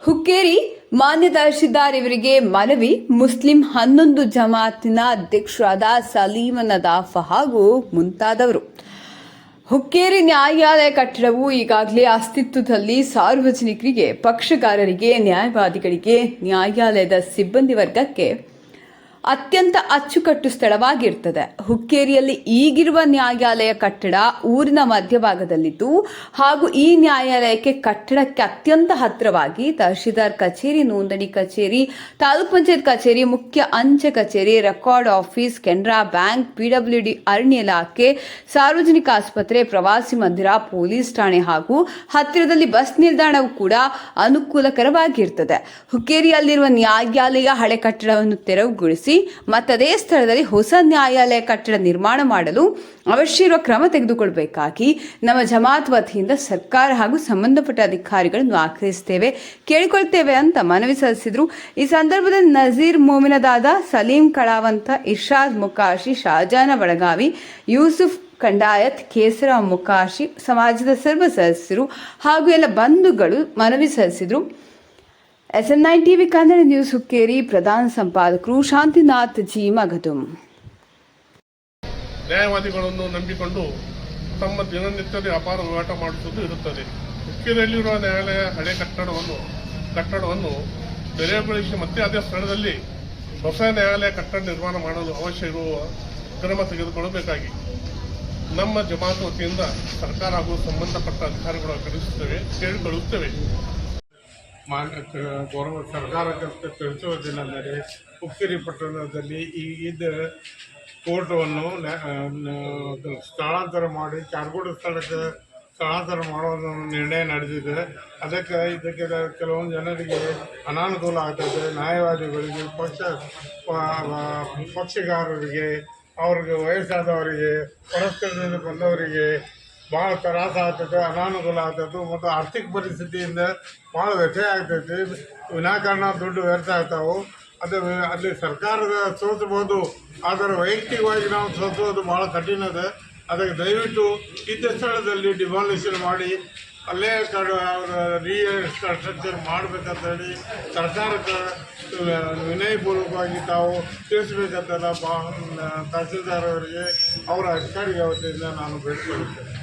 ಹುಕ್ಕೇರಿ ಮಾನ್ಯ ತಹಶೀಲ್ದಾರ್ ಇವರಿಗೆ ಮನವಿ. ಮುಸ್ಲಿಂ ಹನ್ನೊಂದು ಜಮಾತಿನ ಅಧ್ಯಕ್ಷರಾದ ಸಲೀಮನ ದಾಫ ಹಾಗೂ ಮುಂತಾದವರು. ಹುಕ್ಕೇರಿ ನ್ಯಾಯಾಲಯ ಕಟ್ಟಡವು ಈಗಾಗಲೇ ಅಸ್ತಿತ್ವದಲ್ಲಿ ಸಾರ್ವಜನಿಕರಿಗೆ, ಪಕ್ಷಗಾರರಿಗೆ, ನ್ಯಾಯವಾದಿಗಳಿಗೆ, ನ್ಯಾಯಾಲಯದ ಸಿಬ್ಬಂದಿ ವರ್ಗಕ್ಕೆ ಅತ್ಯಂತ ಅಚ್ಚುಕಟ್ಟು ಸ್ಥಳವಾಗಿರ್ತದೆ. ಹುಕ್ಕೇರಿಯಲ್ಲಿ ಈಗಿರುವ ನ್ಯಾಯಾಲಯ ಕಟ್ಟಡ ಊರಿನ ಮಧ್ಯಭಾಗದಲ್ಲಿದ್ದು, ಹಾಗೂ ಈ ನ್ಯಾಯಾಲಯಕ್ಕೆ ಕಟ್ಟಡಕ್ಕೆ ಅತ್ಯಂತ ಹತ್ತಿರವಾಗಿ ತಹಶೀಲ್ದಾರ್ ಕಚೇರಿ, ನೋಂದಣಿ ಕಚೇರಿ, ತಾಲೂಕ್ ಪಂಚಾಯತ್ ಕಚೇರಿ, ಮುಖ್ಯ ಅಂಚೆ ಕಚೇರಿ, record office, Canara bank PWD ಅರಣ್ಯ ಇಲಾಖೆ, ಸಾರ್ವಜನಿಕ ಆಸ್ಪತ್ರೆ, ಪ್ರವಾಸಿ ಮಂದಿರ, ಪೊಲೀಸ್ ಠಾಣೆ ಹಾಗೂ ಹತ್ತಿರದಲ್ಲಿ ಬಸ್ ನಿಲ್ದಾಣವು ಕೂಡ ಅನುಕೂಲಕರವಾಗಿರ್ತದೆ. ಹುಕ್ಕೇರಿಯಲ್ಲಿರುವ ನ್ಯಾಯಾಲಯ ಹಳೆ ಕಟ್ಟಡವನ್ನು ತೆರವುಗೊಳಿಸಿ ಮತ್ತದೇ ಸ್ಥಳದಲ್ಲಿ ಹೊಸ ನ್ಯಾಯಾಲಯ ಕಟ್ಟಡ ನಿರ್ಮಾಣ ಮಾಡಲು ಅವಶ್ಯ ಇರುವ ಕ್ರಮ ತೆಗೆದುಕೊಳ್ಳಬೇಕಾಗಿ ನಮ್ಮ ಜಮಾತ್ ವತಿಯಿಂದ ಸರ್ಕಾರ ಹಾಗೂ ಸಂಬಂಧಪಟ್ಟ ಅಧಿಕಾರಿಗಳನ್ನು ಆಗ್ರಹಿಸ್ತೇವೆ ಕೇಳಿಕೊಳ್ತೇವೆ ಅಂತ ಮನವಿ ಸಲ್ಲಿಸಿದ್ರು. ಈ ಸಂದರ್ಭದಲ್ಲಿ ನಜೀರ್ ಮೋಮಿನದಾದ ಸಲೀಂ ಕಳಾವಂತ ಇರ್ಷಾದ್ ಮುಕಾಶಿ, ಶಾಜಾನ ಬಳಗಾವಿ, ಯೂಸುಫ್ ಕಂಡಾಯತ್ ಕೇಸರ ಮುಕಾಶಿ, ಸಮಾಜದ ಸರ್ವ ಸದಸ್ಯರು ಹಾಗೂ ಎಲ್ಲ ಬಂಧುಗಳು ಮನವಿ ಸಲ್ಲಿಸಿದ್ರು. S nine TV Kannada news Hukkeri ಪ್ರಧಾನ ಸಂಪಾದಕರು ಶಾಂತಿನಾಥ್ ಜಿ ಮಗದುಂ. ನ್ಯಾಯವಾದಿಗಳನ್ನು ನಂಬಿಕೊಂಡು ತಮ್ಮ ದಿನನಿತ್ಯದ ವ್ಯಾಪಾರ ಹೋರಾಟ ಮಾಡುವುದು ಇರುತ್ತದೆ. ಹುಕ್ಕೇರಿಯಲ್ಲಿರುವ ನ್ಯಾಯಾಲಯ ಹಳೆ ಕಟ್ಟಡವನ್ನು ಕಟ್ಟಡವನ್ನು ತೆರವುಗೊಳಿಸಿ ಮತ್ತೆ ಅದೇ ಸ್ಥಳದಲ್ಲಿ ಹೊಸ ನ್ಯಾಯಾಲಯ ಕಟ್ಟಡ ನಿರ್ಮಾಣ ಮಾಡಲು ಅವಶ್ಯ ಇರುವ ಕ್ರಮ ತೆಗೆದುಕೊಳ್ಳಬೇಕಾಗಿ ನಮ್ಮ ಜಮಾತ್ ವತಿಯಿಂದ ಸರ್ಕಾರ ಹಾಗೂ ಸಂಬಂಧಪಟ್ಟ ಅಧಿಕಾರಿಗಳು ಕಳಿಸುತ್ತೇವೆ ಕೇಳಿಕೊಳ್ಳುತ್ತೇವೆ. ಮಾನ್ಯ ಗೌರವ ಸರ್ಕಾರಕ್ಕೆ ತಿಳಿಸುವುದೇನೆಂದರೆ ಹುಕ್ಕೇರಿ ಪಟ್ಟಣದಲ್ಲಿ ಈ ಇದ್ದ ಕೋರ್ಟವನ್ನು ಸ್ಥಳಾಂತರ ಮಾಡಿ, ಚಾರ್ಗೋಡು ಸ್ಥಳಕ್ಕೆ ಸ್ಥಳಾಂತರ ಮಾಡುವ ನಿರ್ಣಯ ನಡೆದಿದೆ. ಅದಕ್ಕೆ ಇದಕ್ಕೆ ಕೆಲವೊಂದು ಜನರಿಗೆ ಅನಾನುಕೂಲ ಆಗ್ತದೆ. ನ್ಯಾಯವಾದಿಗಳಿಗೆ, ಪಕ್ಷ ಪಕ್ಷಗಾರರಿಗೆ, ಅವ್ರಿಗೆ ವಯಸ್ಸಾದವರಿಗೆ, ಪರಸ್ಪರದಿಂದ ಬಂದವರಿಗೆ ಭಾಳ ತ್ರಾಸ ಆಗ್ತದೆ, ಅನಾನುಕೂಲ ಆಗ್ತದೆ ಮತ್ತು ಆರ್ಥಿಕ ಪರಿಸ್ಥಿತಿಯಿಂದ ಭಾಳ ವ್ಯತ್ಯಯ ಆಗ್ತೈತಿ. ವಿನಾಕಾರಣ ದುಡ್ಡು ವ್ಯರ್ಥ ಆಗ್ತಾವೆ. ಅದು ಅಲ್ಲಿ ಸರ್ಕಾರದ ಸೋತ್ಬೋದು, ಆದರೆ ವೈಯಕ್ತಿಕವಾಗಿ ನಾವು ಸೋಲ್ಸೋದು ಭಾಳ ಕಠಿಣ ಇದೆ. ಅದಕ್ಕೆ ದಯವಿಟ್ಟು ಇದ್ದ ಸ್ಥಳದಲ್ಲಿ ಡಿಮಾಲಿಷನ್ ಮಾಡಿ, ಅಲ್ಲೇ ಕಡ ಅವರ ರೀಕನ್ಸ್ಟ್ರಕ್ಚರ್ ಮಾಡಬೇಕಂತ ಹೇಳಿ ಸರ್ಕಾರಕ್ಕೆ ವಿನಯಪೂರ್ವಕವಾಗಿ ತಾವು ತಿಳಿಸ್ಬೇಕಂತ ಬಾ ತಹಸೀಲ್ದಾರ್ ಅವರಿಗೆ, ಅವರ ಅಧಿಕಾರಿಗಳ ವತಿಯಿಂದ ನಾನು ಬೇಡಿಕೊಳ್ಳುತ್ತೇನೆ.